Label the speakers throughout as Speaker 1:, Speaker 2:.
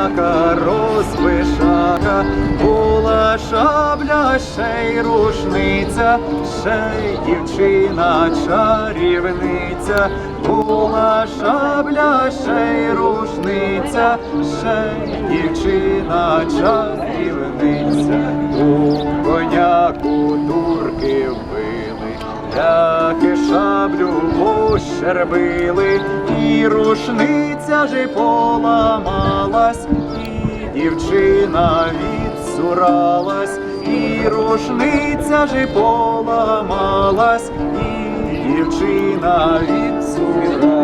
Speaker 1: коняка, розбишака, була шабля, ще й рушниця, ще й дівчина чарівниця, була шабля, ще й рушниця, ще й дівчина чарівниця, у коняку турки вбили. Шаблю пощербили, і рушниця же поламалась, і дівчина відсуралась, і рушниця же поламалась, і дівчина відсуралась.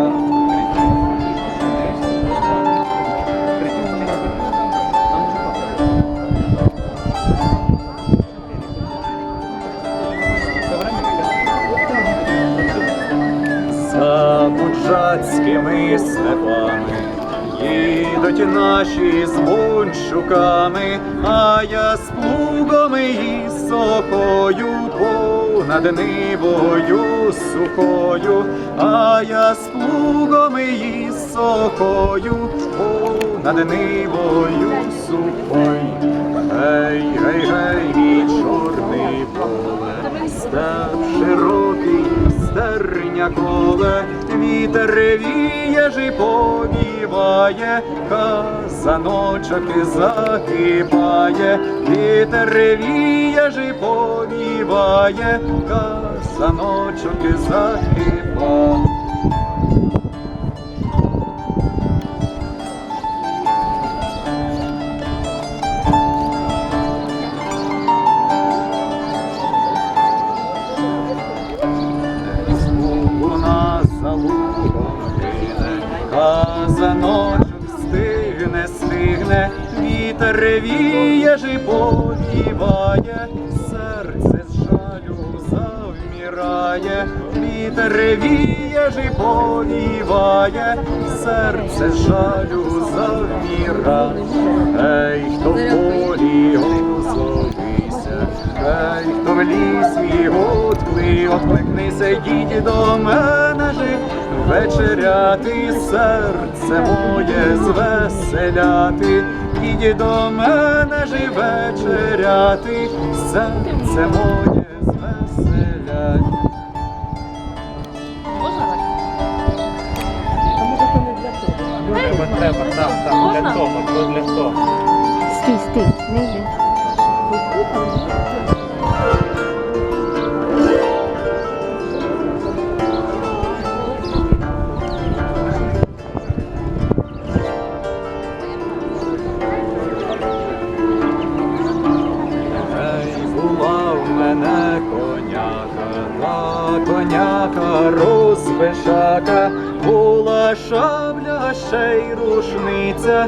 Speaker 1: За степами їдуть наші з бунчуками, а я з плугом і сокою понад нивою сухою, а я з плугом і сокою понад нивою сухою. Гей, гей, гей, мій чорний поле, степ широкий, стерня коле, вітер віє ж і повіває, казаночок і закипає, вітер віє ж і повіває, казаночок закипає. Казаночок стигне, стигне, вітер віє ж і повіває, серце з жалю завмирає, вітер віє ж і повіває, серце з жалю завмирає. Ей, хто в полі озовися, ей, хто в лісі откликнися, йдіть до мене жи, вечеряти, серце моє звеселяти, йдіть до мене жи, вечеряти, серце моє звеселяти.
Speaker 2: Треба, треба, там, там, для того, то для того.
Speaker 3: Стій, стій, не йди.
Speaker 1: Та коняка розбишака, була шабля, ще й рушниця,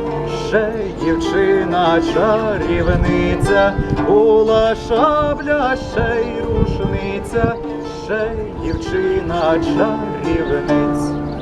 Speaker 1: ще й дівчина чарівниця, була шабля, ще й рушниця, ще й дівчина чарівниця.